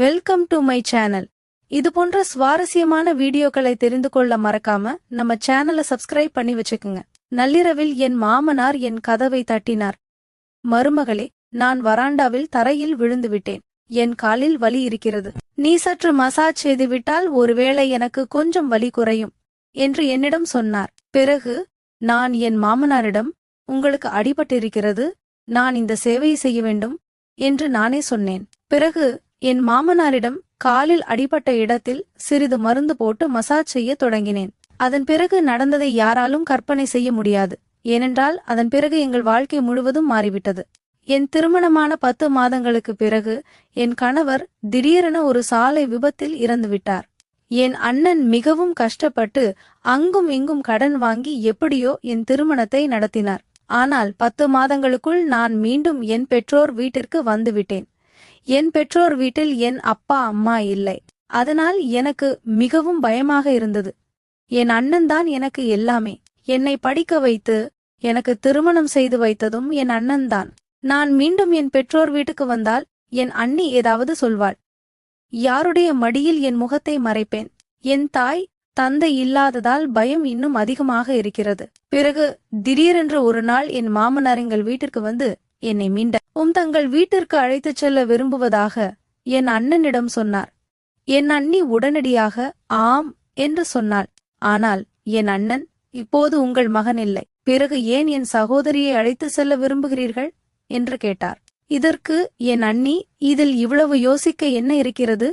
Welcome to my channel இது போன்ற சுவாரஸ்யமான வீடியோக்களை தெரிந்து கொள்ள மறக்காம நம்ம சேனலை சப்ஸ்கிரைப் பண்ணி வச்சுக்குங்க. நள்ளிரவில் என் மாமனார் என் கதவை தட்டினார். மருமகளே நான் வராண்டாவில் தரையில் விழுந்து விட்டேன். என் காலில் வலி இருக்கிறது. நீ சற்று மசாஜ் செய்துவிட்டால் ஒருவேளை எனக்கு கொஞ்சம் வலி குறையும் என்று என்னிடம் சொன்னார். பிறகு நான் என் மாமனாரிடம் உங்களுக்கு அடிபட்டிருக்கிறது நான் இந்த சேவையை செய்ய வேண்டும் என்று நானே சொன்னேன். பிறகு என் மாமனாரிடம் காலில் அடிபட்ட இடத்தில் சிறிது மருந்து போட்டு மசாஜ் செய்ய தொடங்கினேன். அதன் பிறகு நடந்ததை யாராலும் கற்பனை செய்ய முடியாது. ஏனென்றால் அதன் பிறகு எங்கள் வாழ்க்கை முழுவதும் மாறிவிட்டது. என் திருமணமான பத்து மாதங்களுக்கு பிறகு என் கணவர் திடீரென ஒரு சாலை விபத்தில் இறந்துவிட்டார் என் அண்ணன் மிகவும் கஷ்டப்பட்டு அங்கும் இங்கும் கடன் வாங்கி எப்படியோ என் திருமணத்தை நடத்தினார். ஆனால் பத்து மாதங்களுக்குள் நான் மீண்டும் என் பெற்றோர் வீட்டிற்கு வந்துவிட்டேன் என் பெற்றோர் வீட்டில் என் அப்பா அம்மா இல்லை. அதனால் எனக்கு மிகவும் பயமாக இருந்தது. என் அண்ணன் தான் எனக்கு எல்லாமே. என்னை படிக்க வைத்து எனக்கு திருமணம் செய்து வைத்ததும் என் அண்ணன் தான். நான் மீண்டும் என் பெற்றோர் வீட்டுக்கு வந்தால் என் அண்ணி ஏதாவது சொல்வாள். யாருடைய மடியில் என் முகத்தை மறைப்பேன்? என் தாய் தந்தை இல்லாததால் பயம் இன்னும் அதிகமாக இருக்கிறது. பிறகு திடீரென்று ஒரு நாள் என் மாமனார் எங்கள் வீட்டிற்கு வந்து என்னை மீண்ட உம் தங்கள் வீட்டிற்கு அழைத்துச் செல்ல விரும்புவதாக என் அண்ணனிடம் சொன்னார். என் அண்ணி உடனடியாக ஆம் என்று சொன்னாள். ஆனால் என் அண்ணன் இப்போது உங்கள் மகன் இல்லை. பிறகு ஏன் என் சகோதரியை அழைத்து செல்ல விரும்புகிறீர்கள்? என்று கேட்டார். இதற்கு என் அண்ணி இதில் இவ்வளவு யோசிக்க என்ன இருக்கிறது?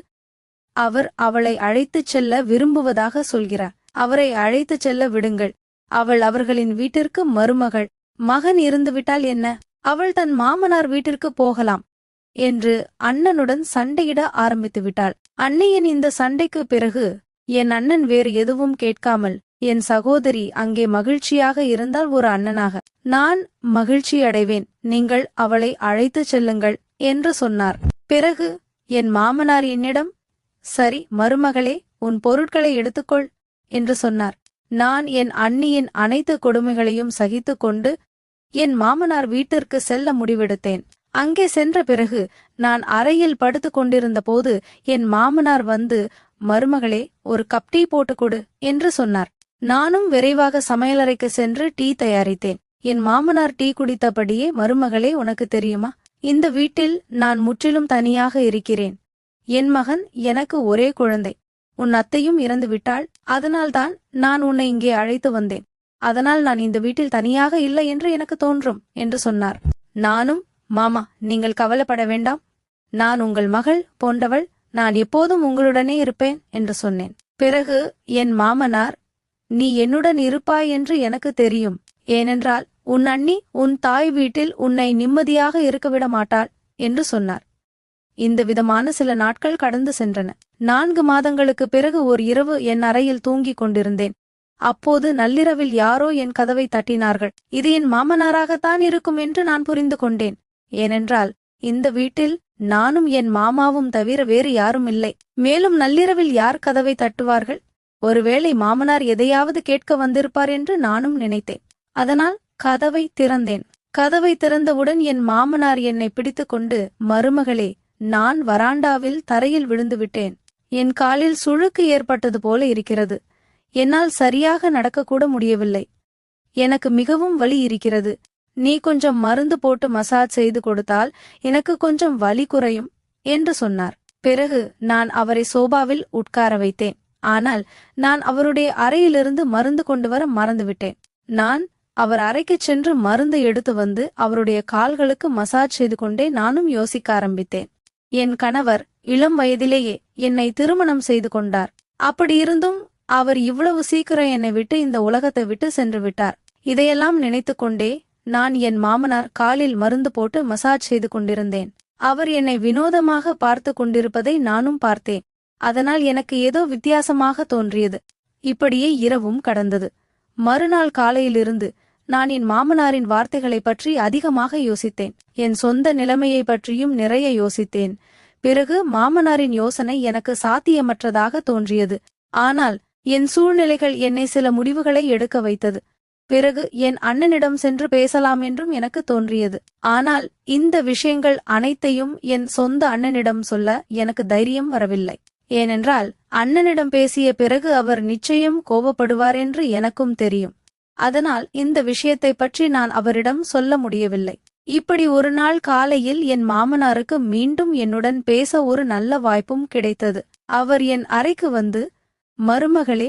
அவர் அவளை அழைத்துச் செல்ல விரும்புவதாக சொல்கிறார். அவரை அழைத்துச் செல்ல விடுங்கள். அவள் அவர்களின் வீட்டிற்கு மருமகள். மகன் இருந்துவிட்டால் என்ன? அவள் தன் மாமனார் வீட்டிற்கு போகலாம் என்று அண்ணனுடன் சண்டையிட ஆரம்பித்து விட்டாள். அன்னையின் இந்த சண்டைக்கு பிறகு என் அண்ணன் வேறு எதுவும் கேட்காமல் என் சகோதரி அங்கே மகிழ்ச்சியாக இருந்தால் ஒரு அண்ணனாக. நான் மகிழ்ச்சி அடைவேன். நீங்கள் அவளை அழைத்துச் செல்லுங்கள் என்று சொன்னார். பிறகு என் மாமனார் என்னிடம் சரி மருமகளே உன் பொருட்களை எடுத்துக்கொள் என்று சொன்னார். நான் என் அண்ணியின் அனைத்து கொடுமைகளையும் சகித்துக் கொண்டு என் மாமனார் வீட்டிற்கு செல்ல முடிவெடுத்தேன். அங்கே சென்ற பிறகு நான் அறையில் படுத்துக் கொண்டிருந்த போது என் மாமனார் வந்து மருமகளே ஒரு கப் டீ போட்டுக் கொடு என்று சொன்னார். நானும் விரைவாக சமையலறைக்கு சென்று டீ தயாரித்தேன். என் மாமனார் டீ குடித்தபடியே மருமகளே உனக்கு தெரியுமா? இந்த வீட்டில் நான் முற்றிலும் தனியாக இருக்கிறேன். என் மகன் எனக்கு ஒரே குழந்தை. உன் அத்தையும் இறந்து விட்டாள் அதனால்தான் நான் உன்னை இங்கே அழைத்து வந்தேன். அதனால் நான் இந்த வீட்டில் தனியாக இல்லை என்று எனக்கு தோன்றும் என்று சொன்னார். நானும் மாமா நீங்கள் கவலைப்பட வேண்டாம். நான் உங்கள் மகள் போன்றவள் நான் எப்போதும் உங்களுடனே இருப்பேன் என்று சொன்னேன். பிறகு என் மாமனார் நீ என்னுடன் இருப்பாய் என்று எனக்கு தெரியும். ஏனென்றால் உன் அண்ணி உன் தாய் வீட்டில் உன்னை நிம்மதியாக இருக்கவிட மாட்டாள் என்று சொன்னார். இந்த விதமான சில நாட்கள் கடந்து சென்றன. நான்கு மாதங்களுக்கு பிறகு ஒரு இரவு என் அறையில் தூங்கிக் கொண்டிருந்தேன். அப்போது நள்ளிரவில் யாரோ என் கதவை தட்டினார்கள். இது என் மாமனாராகத்தான் இருக்கும் என்று நான் புரிந்து கொண்டேன். ஏனென்றால் இந்த வீட்டில் நானும் என் மாமாவும் தவிர வேறு யாரும் இல்லை. மேலும் நள்ளிரவில் யார் கதவை தட்டுவார்கள்? ஒருவேளை மாமனார் எதையாவது கேட்க வந்திருப்பார் என்று நானும் நினைத்தேன். அதனால் கதவை திறந்தேன். கதவை திறந்தவுடன் என் மாமனார் என்னை பிடித்துக்கொண்டு மருமகளே நான் வராண்டாவில் தரையில் விழுந்து விட்டேன் என் காலில் சுழுக்கு ஏற்பட்டது போல இருக்கிறது. என்னால் சரியாக நடக்கக்கூட முடியவில்லை. எனக்கு மிகவும் வலி இருக்கிறது. நீ கொஞ்சம் மருந்து போட்டு மசாஜ் செய்து கொடுத்தால் எனக்கு கொஞ்சம் வலி குறையும் என்று சொன்னார். பிறகு நான் அவரை சோபாவில் உட்கார வைத்தேன். ஆனால் நான் அவருடைய அறையிலிருந்து மருந்து கொண்டு வர மறந்துவிட்டேன். நான் அவர் அறைக்குச் சென்று மருந்து எடுத்து வந்து அவருடைய கால்களுக்கு மசாஜ் செய்து கொண்டே நானும் யோசிக்க ஆரம்பித்தேன். என் கணவர் இளம் வயதிலேயே என்னை திருமணம் செய்து கொண்டார். அப்படியிருந்தும் அவர் இவ்வளவு சீக்கிரம் என்னை விட்டு இந்த உலகத்தை விட்டு சென்று விட்டார். இதையெல்லாம் நினைத்து கொண்டே நான் என் மாமனார் காலில் மருந்து போட்டு மசாஜ் செய்து கொண்டிருந்தேன். அவர் என்னை வினோதமாக பார்த்து கொண்டிருப்பதை நானும் பார்த்தேன். அதனால் எனக்கு ஏதோ வித்தியாசமாக தோன்றியது. இப்படியே இரவும் கடந்தது. மறுநாள் காலையிலிருந்து நான் என் மாமனாரின் வார்த்தைகளை பற்றி அதிகமாக யோசித்தேன். என் சொந்த நிலைமையை பற்றியும் நிறைய யோசித்தேன். பிறகு மாமனாரின் யோசனை எனக்கு சாத்தியமற்றதாக தோன்றியது. ஆனால் என் சூழ்நிலைகள் என்னை சில முடிவுகளை எடுக்க வைத்தது. பிறகு என் அண்ணனிடம் சென்று பேசலாம் என்றும் எனக்கு தோன்றியது. ஆனால் இந்த விஷயங்கள் அனைத்தையும் என் சொந்த அண்ணனிடம் சொல்ல எனக்கு தைரியம் வரவில்லை. ஏனென்றால் அண்ணனிடம் பேசிய பிறகு அவர் நிச்சயம் கோபப்படுவார் என்று எனக்கும் தெரியும். அதனால் இந்த விஷயத்தை பற்றி நான் அவரிடம் சொல்ல முடியவில்லை. இப்படி ஒரு நாள் காலையில் என் மாமனாருக்கு மீண்டும் என்னுடன் பேச ஒரு நல்ல வாய்ப்பும் கிடைத்தது. அவர் என் அறைக்கு வந்து மருமகளே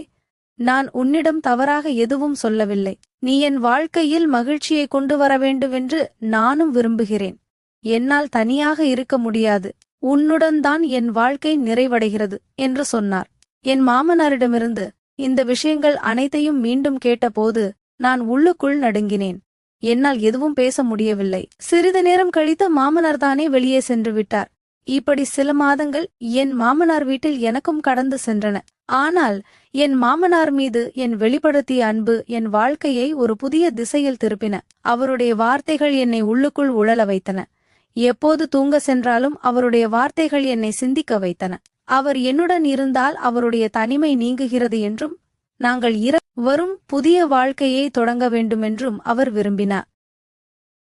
நான் உன்னிடம் தவறாக எதுவும் சொல்லவில்லை. நீ என் வாழ்க்கையில் மகிழ்ச்சியை கொண்டு வர வேண்டுமென்று நானும் விரும்புகிறேன். என்னால் தனியாக இருக்க முடியாது. உன்னுடன் தான் என் வாழ்க்கை நிறைவடைகிறது என்று சொன்னார். என் மாமனாரிடமிருந்து இந்த விஷயங்கள் அனைத்தையும் மீண்டும் கேட்டபோது நான் உள்ளுக்குள் நடுங்கினேன். என்னால் எதுவும் பேச முடியவில்லை. சிறிது நேரம் கழித்து மாமனார் தானே வெளியே சென்று விட்டார். இப்படி சில மாதங்கள் என் மாமனார் வீட்டில் எனக்கும் கடந்து சென்றன. ஆனால் என் மாமனார் மீது என் வெளிப்படுத்திய அன்பு என் வாழ்க்கையை ஒரு புதிய திசையில் திருப்பின. அவருடைய வார்த்தைகள் என்னை உள்ளுக்குள் உழல வைத்தன. எப்போது தூங்க சென்றாலும் அவருடைய வார்த்தைகள் என்னை சிந்திக்க வைத்தன. அவர் என்னுடன் இருந்தால் அவருடைய தனிமை நீங்குகிறது என்றும் நாங்கள் இர வரும் புதிய வாழ்க்கையை தொடங்க வேண்டுமென்றும் அவர் விரும்பினார்.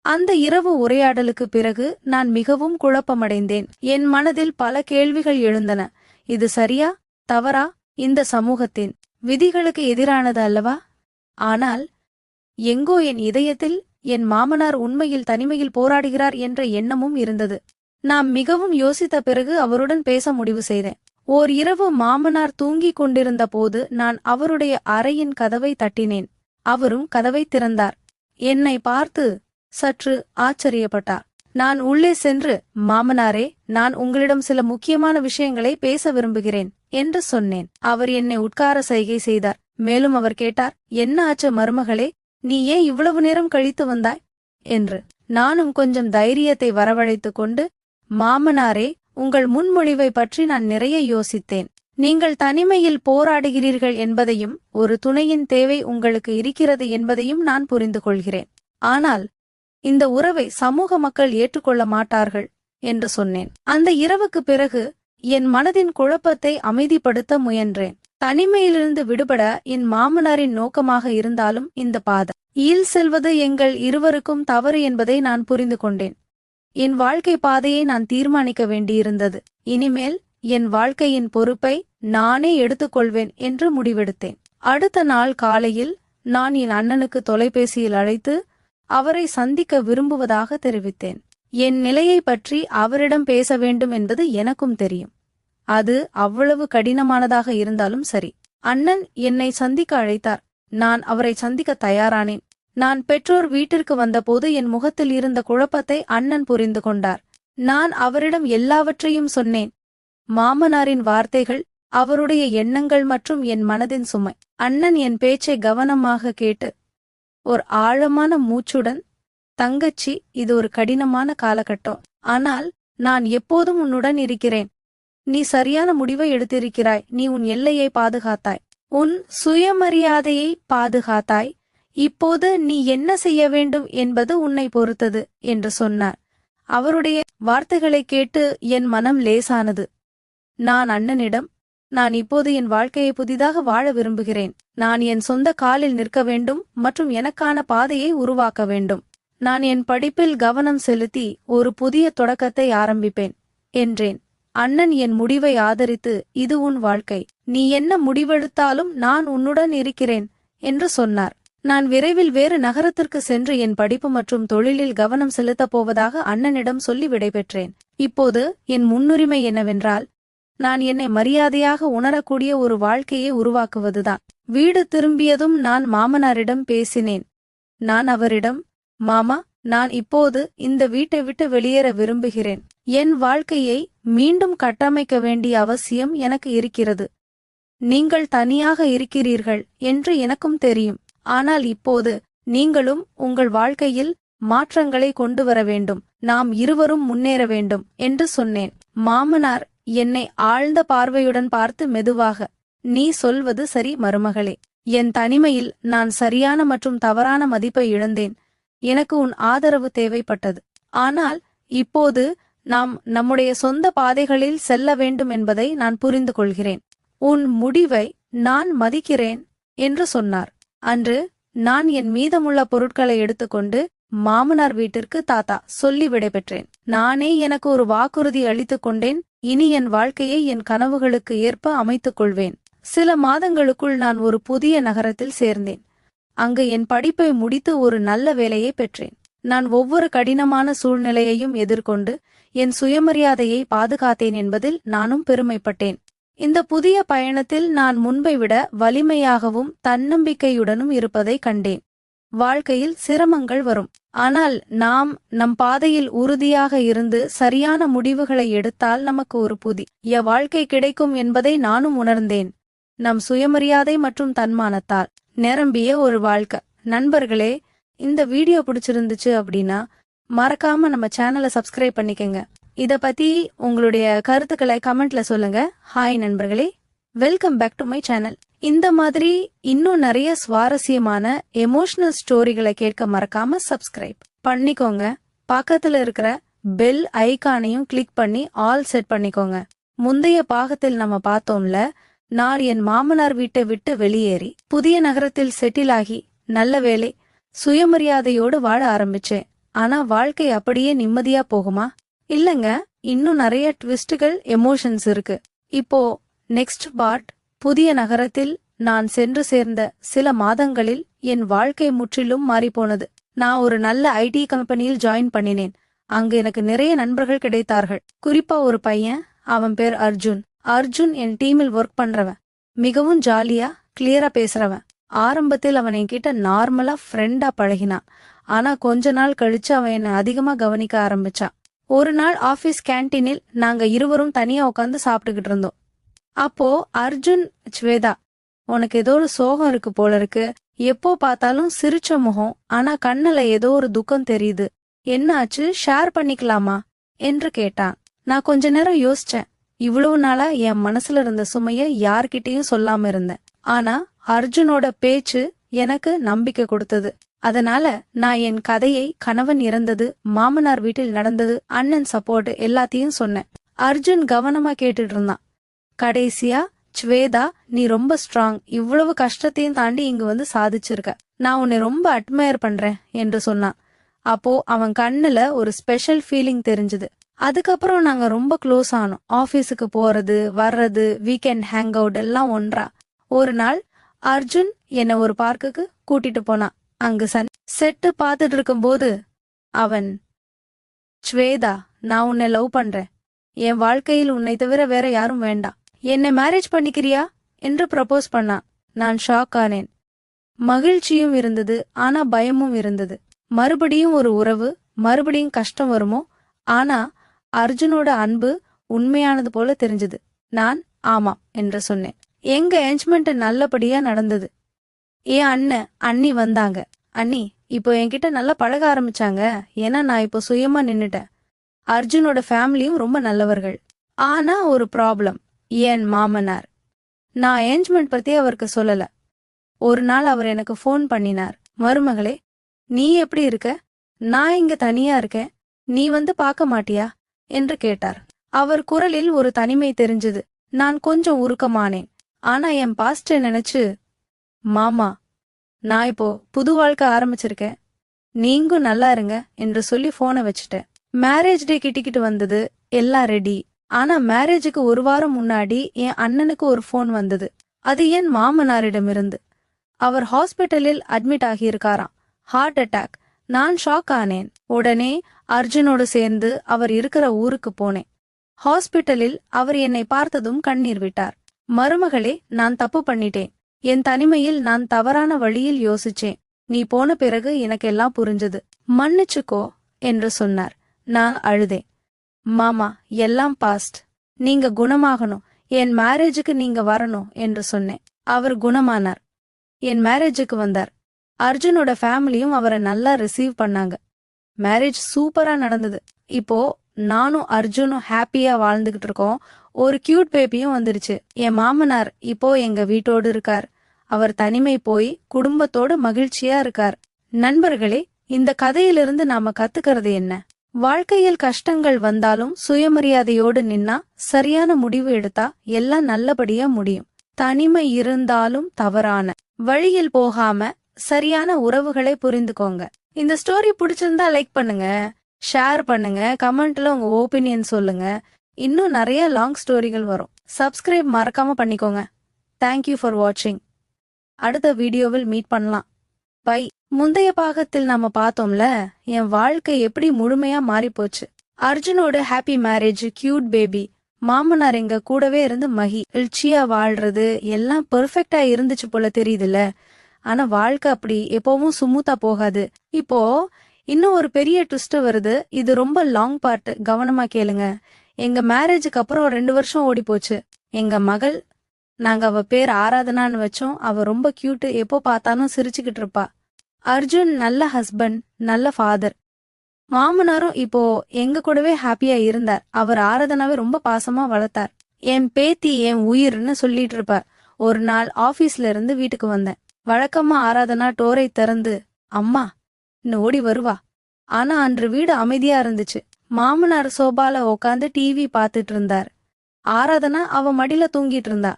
அந்த இரவு உரையாடலுக்கு பிறகு நான் மிகவும் குழப்பமடைந்தேன். என் மனதில் பல கேள்விகள் எழுந்தன. இது சரியா தவறா இந்த சமூகத்தின் விதிகளுக்கு எதிரானது அல்லவா? ஆனால் எங்கோ என் இதயத்தில் என் மாமனார் உண்மையில் தனிமையில் போராடுகிறார் என்ற எண்ணமும் இருந்தது. நாம் மிகவும் யோசித்த பிறகு அவருடன் பேச முடிவு செய்தேன். ஓர் இரவு மாமனார் தூங்கிக் கொண்டிருந்த போது நான் அவருடைய அறையின் கதவை தட்டினேன். அவரும் கதவை திறந்தார். என்னை பார்த்து சற்று ஆச்சரியப்பட்டார் நான் உள்ளே சென்று மாமனாரே நான் உங்களிடம் சில முக்கியமான விஷயங்களை பேச விரும்புகிறேன் என்று சொன்னேன். அவர் என்னை உட்கார சைகை செய்தார். மேலும் அவர் கேட்டார் என்ன ஆச்சு மருமகளே? நீ ஏன் இவ்வளவு நேரம் கழித்து வந்தாய்? என்று. நானும் கொஞ்சம் தைரியத்தை வரவழைத்துக் கொண்டு மாமனாரே உங்கள் முன்மொழிவை பற்றி நான் நிறைய யோசித்தேன். நீங்கள் தனிமையில் போராடுகிறீர்கள் என்பதையும் ஒரு துணையின் தேவை உங்களுக்கு இருக்கிறது என்பதையும் நான் புரிந்து கொள்கிறேன் ஆனால் இந்த உறவை சமூக மக்கள் ஏற்றுக்கொள்ள மாட்டார்கள் என்று சொன்னேன். அந்த இரவுக்கு பிறகு என் மனதின் குழப்பத்தை அமைதிப்படுத்த முயன்றேன். தனிமையிலிருந்து விடுபட என் மாமனாரின் நோக்கமாக இருந்தாலும் இந்த பாதை. ஈல் செல்வது எங்கள் இருவருக்கும் தவறு என்பதை நான் புரிந்து கொண்டேன். என் வாழ்க்கை பாதையை நான் தீர்மானிக்க வேண்டியிருந்தது. இனிமேல் என் வாழ்க்கையின் பொறுப்பை நானே எடுத்துக்கொள்வேன் என்று முடிவெடுத்தேன். அடுத்த நாள் காலையில் நான் என் அண்ணனுக்கு தொலைபேசியில் அழைத்து அவரை சந்திக்க விரும்புவதாக தெரிவித்தேன். என் நிலையை பற்றி அவரிடம் பேச வேண்டும் என்பது எனக்கும் தெரியும். அது அவ்வளவு கடினமானதாக இருந்தாலும் சரி. அண்ணன் என்னை சந்திக்க அழைத்தார். நான் அவரை சந்திக்க தயாரானேன். நான் பெற்றோர் வீட்டிற்கு வந்தபோது என் முகத்தில் இருந்த குழப்பத்தை அண்ணன் புரிந்து கொண்டார். நான் அவரிடம் எல்லாவற்றையும் சொன்னேன். மாமனாரின் வார்த்தைகள் அவருடைய எண்ணங்கள் மற்றும் என் மனதின் சுமை. அண்ணன் என் பேச்சை கவனமாக கேட்டு ஒரு ஆழமான மூச்சுடன் தங்கச்சி இது ஒரு கடினமான காலகட்டம். ஆனால் நான் எப்போதும் உன்னுடன் இருக்கிறேன். நீ சரியான முடிவை எடுத்திருக்கிறாய். நீ உன் எல்லையை பாதுகாத்தாய். உன் சுயமரியாதையை பாதுகாத்தாய். இப்போது நீ என்ன செய்ய வேண்டும் என்பது உன்னை பொறுத்தது என்று சொன்னார். அவருடைய வார்த்தைகளை கேட்டு என் மனம் லேசானது. நான் அண்ணனிடம் நான் இப்போது என் வாழ்க்கையை புதிதாக வாழ விரும்புகிறேன். நான் என் சொந்த காலில் நிற்க வேண்டும் மற்றும் எனக்கான பாதையை உருவாக்க வேண்டும். நான் என் படிப்பில் கவனம் செலுத்தி ஒரு புதிய தொடக்கத்தை ஆரம்பிப்பேன் என்றேன். அண்ணன் என் முடிவை ஆதரித்து இது உன் வாழ்க்கை. நீ என்ன முடிவெடுத்தாலும் நான் உன்னுடன் இருக்கிறேன் என்று சொன்னார். நான் விரைவில் வேறு நகரத்திற்கு சென்று என் படிப்பு மற்றும் தொழிலில் கவனம் செலுத்தப் போவதாக அண்ணனிடம் சொல்லி விடைபெற்றேன். இப்போது என் முன்னுரிமை என்னவென்றால் நான் என்னை மரியாதையாக உணரக்கூடிய ஒரு வாழ்க்கையை உருவாக்குவதுதான். வீடு திரும்பியதும் நான் மாமனாரிடம் பேசினேன். நான் அவரிடம் மாமா நான் இப்போது இந்த வீட்டை விட்டு வெளியேற விரும்புகிறேன். என் வாழ்க்கையை மீண்டும் கட்டமைக்க வேண்டிய அவசியம் எனக்கு இருக்கிறது. நீங்கள் தனியாக இருக்கிறீர்கள் என்று எனக்கும் தெரியும். ஆனால் இப்போது நீங்களும் உங்கள் வாழ்க்கையில் மாற்றங்களை கொண்டு வர வேண்டும். நாம் இருவரும் முன்னேற வேண்டும் என்று சொன்னேன். மாமனார் என்னை ஆழ்ந்த பார்வையுடன் பார்த்து மெதுவாக நீ சொல்வது சரி மருமகளே. என் தனிமையில் நான் சரியான மற்றும் தவறான மதிப்பை இழந்தேன். எனக்கு உன் ஆதரவு தேவைப்பட்டது. ஆனால் இப்போது நாம் நம்முடைய சொந்த பாதைகளில் செல்ல வேண்டும் என்பதை நான் புரிந்து கொள்கிறேன். உன் முடிவை நான் மதிக்கிறேன் என்று சொன்னார். அன்று நான் என் மீதமுள்ள பொருட்களை எடுத்துக்கொண்டு மாமனார் வீட்டிற்கு தாத்தா சொல்லி விடைபெற்றேன். நானே எனக்கு ஒரு வாக்குறுதி அளித்துக் கொண்டேன் இனி என் வாழ்க்கையை என் கனவுகளுக்கு ஏற்ப அமைத்துக் கொள்வேன் சில மாதங்களுக்குள் நான் ஒரு புதிய நகரத்தில் சேர்ந்தேன். அங்கு என் படிப்பை முடித்து ஒரு நல்ல வேலையை பெற்றேன். நான் ஒவ்வொரு கடினமான சூழ்நிலையையும் எதிர்கொண்டு என் சுயமரியாதையை பாதுகாத்தேன் என்பதில் நானும் பெருமைப்பட்டேன். இந்த புதிய பயணத்தில் நான் முன்பை விட வலிமையாகவும் தன்னம்பிக்கையுடனும் இருப்பதை கண்டேன். வாழ்க்கையில் சிரமங்கள் வரும். ஆனால் நாம் நம் பாதையில் உறுதியாக இருந்து சரியான முடிவுகளை எடுத்தால் நமக்கு ஒரு புதிய வாழ்க்கை கிடைக்கும் என்பதை நானும் உணர்ந்தேன். நம் சுயமரியாதை மற்றும் தன்மானத்தால் நிரம்பிய ஒரு வாழ்க்கை. நண்பர்களே இந்த வீடியோ பிடிச்சிருந்துச்சு அப்படின்னா மறக்காம நம்ம சேனலை சப்ஸ்கிரைப் பண்ணிக்கங்க. இத பத்தி உங்களுடைய கருத்துக்களை கமெண்ட்ல சொல்லுங்க. ஹாய் நண்பர்களே welcome back to my channel. இந்த மாதிரி இன்னும் நிறைய சுவாரஸ்யமான எமோஷனல் ஸ்டோரிகளை கேட்க மறக்காம சப்ஸ்கிரைப் பண்ணிக்கோங்க. பக்கத்துல இருக்கிற பெல் ஐகானையும் கிளிக் பண்ணி ஆல் செட் பண்ணிக்கோங்க. முந்தைய பாகத்தில் நம்ம பார்த்தோம்ல நான் என் மாமனார் வீட்டை விட்டு வெளியேறி புதிய நகரத்தில் செட்டில் ஆகி நல்ல வேலை சுயமரியாதையோடு வாழ ஆரம்பிச்சேன். ஆனா வாழ்க்கை அப்படியே நிம்மதியா போகுமா? இல்லங்க இன்னும் நிறைய ட்விஸ்டுகள் எமோஷன்ஸ் இருக்கு. இப்போ நெக்ஸ்ட் பார்ட் புதிய நகரத்தில் நான் சென்று சேர்ந்த சில மாதங்களில் என் வாழ்க்கை முற்றிலும் மாறிப்போனது. நான் ஒரு நல்ல ஐடி கம்பெனியில் ஜாயின் பண்ணினேன். அங்கு எனக்கு நிறைய நண்பர்கள் கிடைத்தார்கள். குறிப்பா ஒரு பையன் அவன் பேர் அர்ஜுன். அர்ஜுன் என் டீமில் ஒர்க் பண்றவன். மிகவும் ஜாலியா கிளியரா பேசுறவன். ஆரம்பத்தில் அவன் என்கிட்ட நார்மலா ஃப்ரெண்டா பழகினான். ஆனா கொஞ்ச நாள் கழிச்சு அவன் என்னை அதிகமா கவனிக்க ஆரம்பிச்சான். ஒரு நாள் ஆபீஸ் கேண்டீனில் நாங்க இருவரும் தனியா உட்காந்து சாப்பிட்டுக்கிட்டு இருந்தோம். அப்போ அர்ஜுன் ஸ்வேதா உனக்கு ஏதோ ஒரு சோகம் இருக்கு போல இருக்கு. எப்போ பார்த்தாலும் சிரிச்ச முகம். ஆனா கண்ணுல ஏதோ ஒரு துக்கம் தெரியுது. என்னாச்சு? ஷேர் பண்ணிக்கலாமா? என்று கேட்டான். நான் கொஞ்ச நேரம் யோசிச்சேன். இவ்வளவு நாளா என் மனசுல இருந்த சுமைய யார்கிட்டயும் சொல்லாம இருந்தேன். ஆனா அர்ஜுனோட பேச்சு எனக்கு நம்பிக்கை கொடுத்தது. அதனால நான் என் கதையை கணவன் இறந்தது மாமனார் வீட்டில் நடந்தது அண்ணன் சப்போர்ட் எல்லாத்தையும் சொன்னேன். அர்ஜுன் கவனமா கேட்டுட்டு இருந்தான். கடைசியா ஸ்வேதா நீ ரொம்ப ஸ்ட்ராங் இவ்வளவு கஷ்டத்தையும் தாண்டி இங்கு வந்து சாதிச்சிருக்க. நான் உன்னை ரொம்ப அட்மயர் பண்றேன் என்று சொன்னான். அப்போ அவன் கண்ணுல ஒரு ஸ்பெஷல் ஃபீலிங் தெரிஞ்சது. அதுக்கப்புறம் நாங்க ரொம்ப க்ளோஸ் ஆனோம். ஆபீஸுக்கு போறது வர்றது வீக்கெண்ட் ஹேங் அவுட் எல்லாம் ஒன்றா. ஒரு நாள் அர்ஜுன் என்னை ஒரு பார்க்குக்கு கூட்டிட்டு போனான். அங்கு சன் செட்டு பார்த்துட்டு இருக்கும்போது அவன் ஸ்வேதா நான் உன்னை லவ் பண்றேன். என் வாழ்க்கையில் உன்னை தவிர வேற யாரும் வேண்டாம். என்னை மேரேஜ் பண்ணிக்கிறியா? என்று ப்ரப்போஸ் பண்ணான் நான் ஷாக் ஆனேன். மகிழ்ச்சியும் இருந்தது ஆனா பயமும் இருந்தது. மறுபடியும் ஒரு உறவு மறுபடியும் கஷ்டம் வருமோ? ஆனா அர்ஜுனோட அன்பு உண்மையானது போல தெரிஞ்சது. நான் ஆமாம் என்று சொன்னேன். எங்க என்ஜ்மெண்ட் நல்லபடியா நடந்தது? என் அண்ணன் அண்ணி வந்தாங்க. அண்ணி இப்போ என்கிட்ட நல்லா பழக ஆரம்பிச்சாங்க. ஏன்னா நான் இப்போ சுயமா நின்னுட்டேன். அர்ஜுனோட ஃபேமிலியும் ரொம்ப நல்லவர்கள். ஆனா ஒரு ப்ராப்ளம் என் மாமனார். நான் அரேஞ்ச்மெண்ட் பத்தி அவருக்கு சொல்லல. ஒரு நாள் அவர் எனக்கு ஃபோன் பண்ணினார். மருமகளே நீ எப்படி இருக்க? நான் இங்க தனியா இருக்கேன். நீ வந்து பார்க்க மாட்டியா? என்று கேட்டார். அவர் குரலில் ஒரு தனிமை தெரிஞ்சது. நான் கொஞ்சம் உருக்கமானேன். ஆனா என் பாஸ்ட நினைச்சு மாமா நான் இப்போ புது வாழ்க்கை ஆரம்பிச்சிருக்கேன். நீங்கும் நல்லா இருங்க என்று சொல்லி போனை வச்சுட்டேன். மேரேஜ் டே கிட்டிக்கிட்டு வந்தது எல்லாம் ரெடி. ஆனா மேரேஜுக்கு ஒரு வாரம் முன்னாடி என் அண்ணனுக்கு ஒரு ஃபோன் வந்தது. அது என் மாமனாரிடமிருந்து. அவர் ஹாஸ்பிட்டலில் அட்மிட் ஆகியிருக்காராம். ஹார்ட் அட்டாக் நான் ஷாக் ஆனேன். உடனே அர்ஜுனோடு சேர்ந்து அவர் இருக்கிற ஊருக்கு போனேன். ஹாஸ்பிட்டலில் அவர் என்னை பார்த்ததும் கண்ணீர் விட்டார். மருமகளே நான் தப்பு பண்ணிட்டேன். என் தனிமையில் நான் தவறான வழியில் யோசிச்சேன். நீ போன பிறகு எனக்கு எல்லாம் புரிஞ்சது. மன்னிச்சுக்கோ என்று சொன்னார். நான் அழுதேன். மாமா எல்லாம் பாஸ்ட் நீங்க குணமாகணும். என் மேரேஜுக்கு நீங்க வரணும் என்று சொன்னேன். அவர் குணமானார். என் மேரேஜுக்கு வந்தார். அர்ஜுனோட ஃபேமிலியும் அவரை நல்லா ரிசீவ் பண்ணாங்க. மேரேஜ் சூப்பரா நடந்தது. இப்போ நானும் அர்ஜுனும் ஹாப்பியா வாழ்ந்துகிட்டு இருக்கோம். ஒரு கியூட் பேபியும் வந்துருச்சு. என் மாமனார் இப்போ எங்க வீட்டோடு இருக்கார். அவர் தனிமை போய் குடும்பத்தோடு மகிழ்ச்சியா இருக்கார். நண்பர்களே இந்த கதையிலிருந்து நாம கத்துக்கிறது என்ன? வாழ்க்கையில் கஷ்டங்கள் வந்தாலும் சுயமரியாதையோடு நின்னா சரியான முடிவு எடுத்தா எல்லாம் நல்லபடியா முடியும். தனிமை இருந்தாலும் தவறான வழியில் போகாம சரியான உறவுகளை புரிந்துக்கோங்க. இந்த ஸ்டோரி பிடிச்சிருந்தா லைக் பண்ணுங்க ஷேர் பண்ணுங்க கமெண்ட்ல உங்க ஒப்பீனியன் சொல்லுங்க. இன்னும் நிறைய லாங் ஸ்டோரிகள் வரும். சப்ஸ்கிரைப் மறக்காம பண்ணிக்கோங்க. தேங்க்யூ ஃபார் வாட்சிங் அடுத்த வீடியோவில் மீட் பண்ணலாம். பை. முந்தைய பாகத்தில் நாம பார்த்தோம்ல என் வாழ்க்கை எப்படி முழுமையா மாறி போச்சு அர்ஜுனோட ஹாப்பி மேரேஜ் கியூட் பேபி மாமனார் எங்க கூடவே இருந்து மகி. எழுச்சியா வாழ்றது எல்லாம் பெர்ஃபெக்டா இருந்துச்சு போல தெரியுதுல்ல. ஆனா வாழ்க்கை அப்படி எப்பவும் சுமூத்தா போகாது. இப்போ இன்னும் ஒரு பெரிய ட்விஸ்ட் வருது. இது ரொம்ப லாங் பார்ட் கவனமா கேளுங்க. எங்க மேரேஜுக்கு அப்புறம் ரெண்டு வருஷம் ஓடி போச்சு எங்க மகள் நாங்க அவ பேர் ஆராதனான்னு வச்சோம். அவ ரொம்ப கியூட்டு எப்போ பார்த்தாலும் சிரிச்சுக்கிட்டு இருப்பா. அர்ஜுன் நல்ல ஹஸ்பண்ட் நல்ல ஃபாதர் மாமனாரும் இப்போ எங்க கூடவே ஹாப்பியா இருந்தார். அவர் ஆராதனாவை ரொம்ப பாசமா வளர்த்தார். என் பேத்தி என் உயிர்னு சொல்லிட்டு இருப்பார். ஒரு நாள் ஆபீஸ்ல இருந்து வீட்டுக்கு வந்தேன். வழக்கமா ஆராதனா டோரை திறந்து அம்மா இன்னும் ஓடி வருவா? ஆனா அன்று வீடு அமைதியா இருந்துச்சு. மாமனார் சோபால உக்காந்து டிவி பார்த்துட்டு இருந்தார். ஆராதனா அவ மடியில தூங்கிட்டு இருந்தா.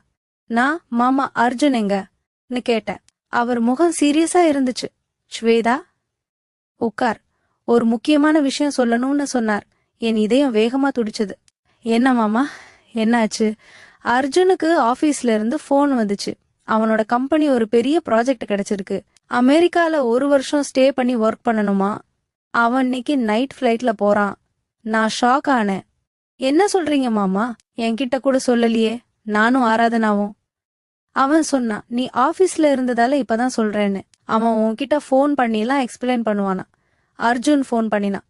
நான் மாமா அர்ஜுன் எங்கன்னு கேட்டேன். அவர் முகம் சீரியஸா இருந்துச்சு. ஸ்வேதா உட்கார் ஒரு முக்கியமான விஷயம் சொல்லணும்னு சொன்னார். என் இதயம் வேகமா துடிச்சது. என்ன மாமா? என்னாச்சு? அர்ஜுனுக்கு ஆபீஸ்ல இருந்து ஃபோன் வந்துச்சு. அவனோட கம்பெனி ஒரு பெரிய ப்ராஜெக்ட் கிடைச்சிருக்கு. அமெரிக்கால ஒரு வருஷம் ஸ்டே பண்ணி ஒர்க் பண்ணணுமா? அவன் இன்னைக்கு நைட் ஃப்ளைட்ல போறான். நான் ஷாக் ஆனேன். என்ன சொல்றீங்க மாமா? என்கிட்ட கூட சொல்லலையே. நானும் ஆராதனாவும். அவன் சொன்னான் நீ ஆபீஸ்ல இருந்ததால இப்பதான் சொல்றேன்னு. அவன் உன்கிட்ட ஃபோன் பண்ணிலாம் எக்ஸ்பிளைன் பண்ணுவானா. அர்ஜுன் ஃபோன் பண்ணினான்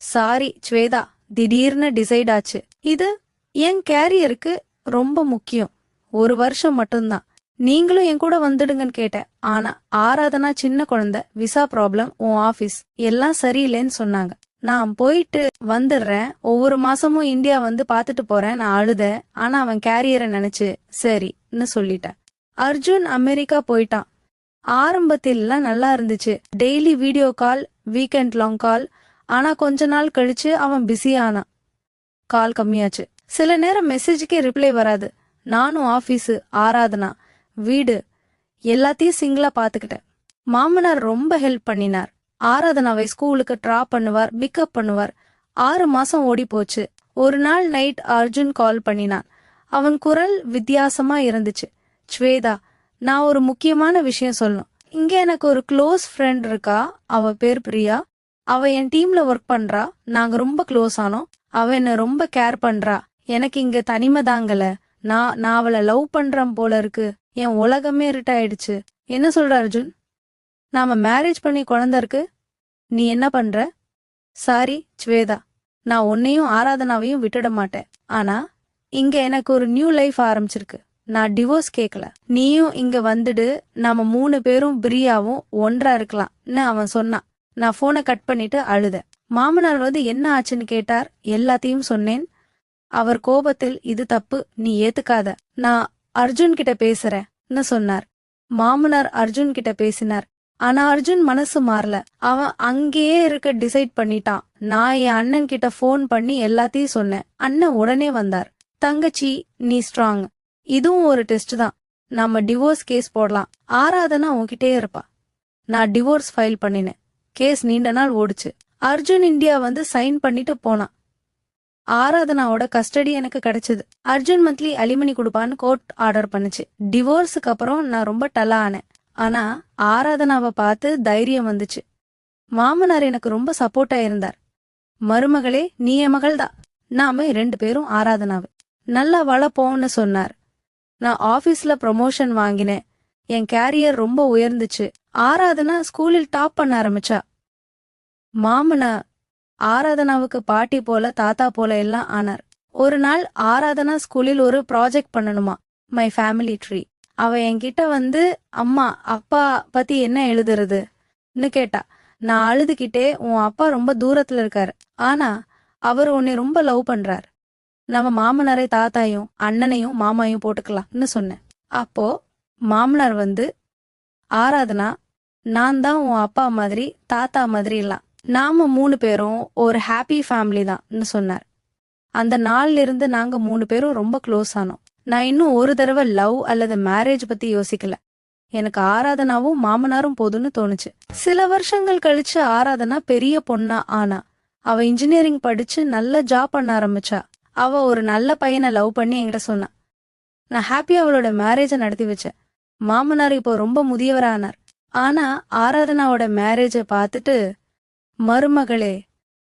சாரி ஸ்வேதா திடீர்னு டிசைட் ஆச்சு. இது என் கேரியருக்கு ரொம்ப முக்கியம். ஒரு வருஷம் மட்டும்தான். நீங்களும் என் கூட வந்துடுங்கன்னு கேட்டேன். ஆனா ஆராதனா சின்ன குழந்தை விசா ப்ராப்ளம் உன் ஆபீஸ் எல்லாம் சரியில்லைன்னு சொன்னாங்க. நான் போயிட்டு வந்துடுறேன். ஒவ்வொரு மாசமும் இந்தியா வந்து பாத்துட்டு போறேன். நான் அழுதேன். ஆனா அவன் கேரியரை நினைச்சு சரின்னு சொல்லிட்டேன். அர்ஜுன் அமெரிக்கா போயிட்டான். ஆரம்பத்தில்லாம் நல்லா இருந்துச்சு. Daily video call weekend long call ஆனா கொஞ்ச நாள் கழிச்சு அவன் பிஸி ஆனான். கால் கம்மியாச்சு. சில நேரம் மெசேஜுக்கே ரிப்ளை வராது. நானும் ஆஃபீஸு ஆராதனா வீடு எல்லாத்தையும் சிங்கிளா பாத்துக்கிட்டேன். மாமனார் ரொம்ப ஹெல்ப் பண்ணினார். ஆராதனாவை ஸ்கூலுக்கு ட்ரா பண்ணுவார் பிக்கப் பண்ணுவார். ஆறு மாசம் ஓடி போச்சு. ஒரு நாள் நைட் அர்ஜுன் கால் பண்ணினான். அவன் குரல் வித்தியாசமா இருந்துச்சு. ஸ்வேதா நான் ஒரு முக்கியமான விஷயம் சொல்லணும். இங்க எனக்கு ஒரு க்ளோஸ் ஃப்ரெண்ட் இருக்கா? அவ பேர் பிரியா. அவ என் டீம்ல ஒர்க் பண்றா. நாங்க ரொம்ப க்ளோஸ் ஆனோம். அவ என்ன ரொம்ப கேர் பண்றா. எனக்கு இங்க தனிமை தாங்கல. நான் நான் அவளை லவ் பண்றேன் போல இருக்கு. என் உலகமே இருட்டாயிடுச்சு என்ன சொல்ற அர்ஜுன்? நாம மேரேஜ் பண்ணி குழந்த இருக்கு. நீ என்ன பண்ற? சாரி ஸ்வேதா. நான் உன்னையும் ஆராதனாவையும் விட்டுட மாட்டேன். ஆனா இங்க எனக்கு ஒரு நியூ லைஃப் ஆரம்பிச்சிருக்கு. நான் டிவோர்ஸ் கேட்கல நீயும் இங்க வந்துடு நாம மூணு பேரும் பிரியாவும் ஒன்றா இருக்கலாம்னு அவன் சொன்னான். நான் போனை கட் பண்ணிட்டு அழுத மாமனார் வந்து என்ன ஆச்சுன்னு கேட்டார்? எல்லாத்தையும் சொன்னேன். அவர் கோபத்தில் இது தப்பு நீ ஏத்துக்காத. நான் அர்ஜுன் கிட்ட பேசுறேன்னு சொன்னார். மாமனார் அர்ஜுன் கிட்ட பேசினார். ஆனா அர்ஜுன் மனசு மாறல. அவன் அங்கேயே இருக்க டிசைட் பண்ணிட்டான். நான் என் அண்ணன் கிட்ட ஃபோன் பண்ணி எல்லாத்தையும் சொன்னேன். அண்ணன் உடனே வந்தார். தங்கச்சி நீ ஸ்ட்ராங் இதுவும் ஒரு டெஸ்ட் தான். நம்ம டிவோர்ஸ் கேஸ் போடலாம். ஆராதனா உன்கிட்டே இருப்பா. நான் டிவோர்ஸ் ஃபைல் பண்ணினேன். கேஸ் நீண்ட நாள் ஓடுச்சு. அர்ஜுன் இந்தியா வந்து சைன் பண்ணிட்டு போனான். ஆராதனாவோட கஸ்டடி எனக்கு கிடைச்சது. அர்ஜுன் மந்த்லி அலிமணி கொடுப்பான்னு கோர்ட் ஆர்டர் பண்ணுச்சு. டிவோர்ஸுக்கு அப்புறம் நான் ரொம்ப டல்லா ஆனேன். ஆனா ஆராதனாவை பார்த்து தைரியம் வந்துச்சு. மாமனார் எனக்கு ரொம்ப சப்போர்ட்டா இருந்தார். மருமகளே நீ என் மகள் தான் நாம ரெண்டு பேரும் ஆராதனாவை. நல்லா வளப்போம்னு சொன்னார். நான் ஆபீஸ்ல ப்ரொமோஷன் வாங்கினேன். என் கேரியர் ரொம்ப உயர்ந்துச்சு. ஆராதனா ஸ்கூலில் டாப் பண்ண ஆரம்பிச்சா. மாமனா ஆராதனாவுக்கு பாட்டி போல தாத்தா போல எல்லாம் ஆனார். ஒரு நாள் ஆராதனா ஸ்கூலில் ஒரு ப்ராஜெக்ட் பண்ணணுமா? மை ஃபேமிலி ட்ரீ அவ என்கிட்ட வந்து அம்மா அப்பா பத்தி என்ன எழுதுறதுன்னு கேட்டா. நான் அழுதுகிட்டே உன் அப்பா ரொம்ப தூரத்துல இருக்காரு. ஆனா அவர் உன்னை ரொம்ப லவ் பண்றார். நம்ம மாமனாரை தாத்தாயும் அண்ணனையும் மாமாயும் போட்டுக்கலாம்னு சொன்னேன். அப்போ மாமனார் வந்து ஆராதனா நான் தான் உன் அப்பா மாதிரி தாத்தா மாதிரி எல்லாம். நாம மூணு பேரும் ஒரு ஹாப்பி ஃபேமிலி தான்னு சொன்னார். அந்த நாள்ல இருந்து நாங்க மூணு பேரும் ரொம்ப க்ளோஸ் ஆனோம். நான் இன்னும் ஒரு தடவை லவ் அல்லது மேரேஜ் பத்தி யோசிக்கல. எனக்கு ஆராதனாவும் மாமனாரும் போதும்னு தோணுச்சு. சில வருஷங்கள் கழிச்சு ஆராதனா பெரிய பொண்ணா ஆனா அவ இன்ஜினியரிங் படிச்சு நல்ல ஜாப் பண்ண ஆரம்பிச்சா அவ ஒரு நல்ல பையனை லவ் பண்ணி என்கிட்ட சொன்னான் நான் ஹாப்பியா அவளோட மேரேஜை நடத்தி வச்சேன். மாமனார் இப்போ ரொம்ப முதியவரானார். ஆனா ஆராதனாவோட மேரேஜை பார்த்துட்டு மருமகளே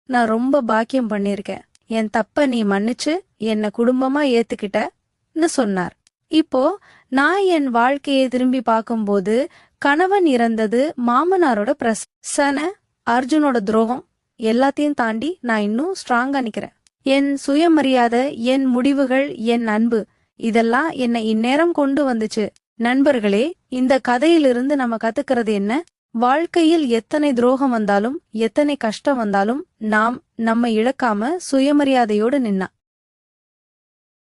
நான் ரொம்ப பாக்கியம் பண்ணியிருக்கேன். என் தப்ப நீ மன்னிச்சு என்னை குடும்பமா ஏத்துக்கிட்டன்னு சொன்னார். இப்போ நான் என் வாழ்க்கையை திரும்பி பார்க்கும்போது கணவன் இறந்தது மாமனாரோட பிரசன அர்ஜுனோட துரோகம் எல்லாத்தையும் தாண்டி நான் இன்னும் ஸ்ட்ராங்கா நிக்கிறேன். என் சுயமரியாதை என் முடிவுகள் என் அன்பு இதெல்லாம் என்னை இந்நேரம் கொண்டு வந்துச்சு. நண்பர்களே இந்த கதையிலிருந்து நம்ம கத்துக்கிறது என்ன? வாழ்க்கையில் எத்தனை துரோகம் வந்தாலும் எத்தனை கஷ்டம் வந்தாலும் நாம் நம்ம இழக்காம சுயமரியாதையோடு நின்னா.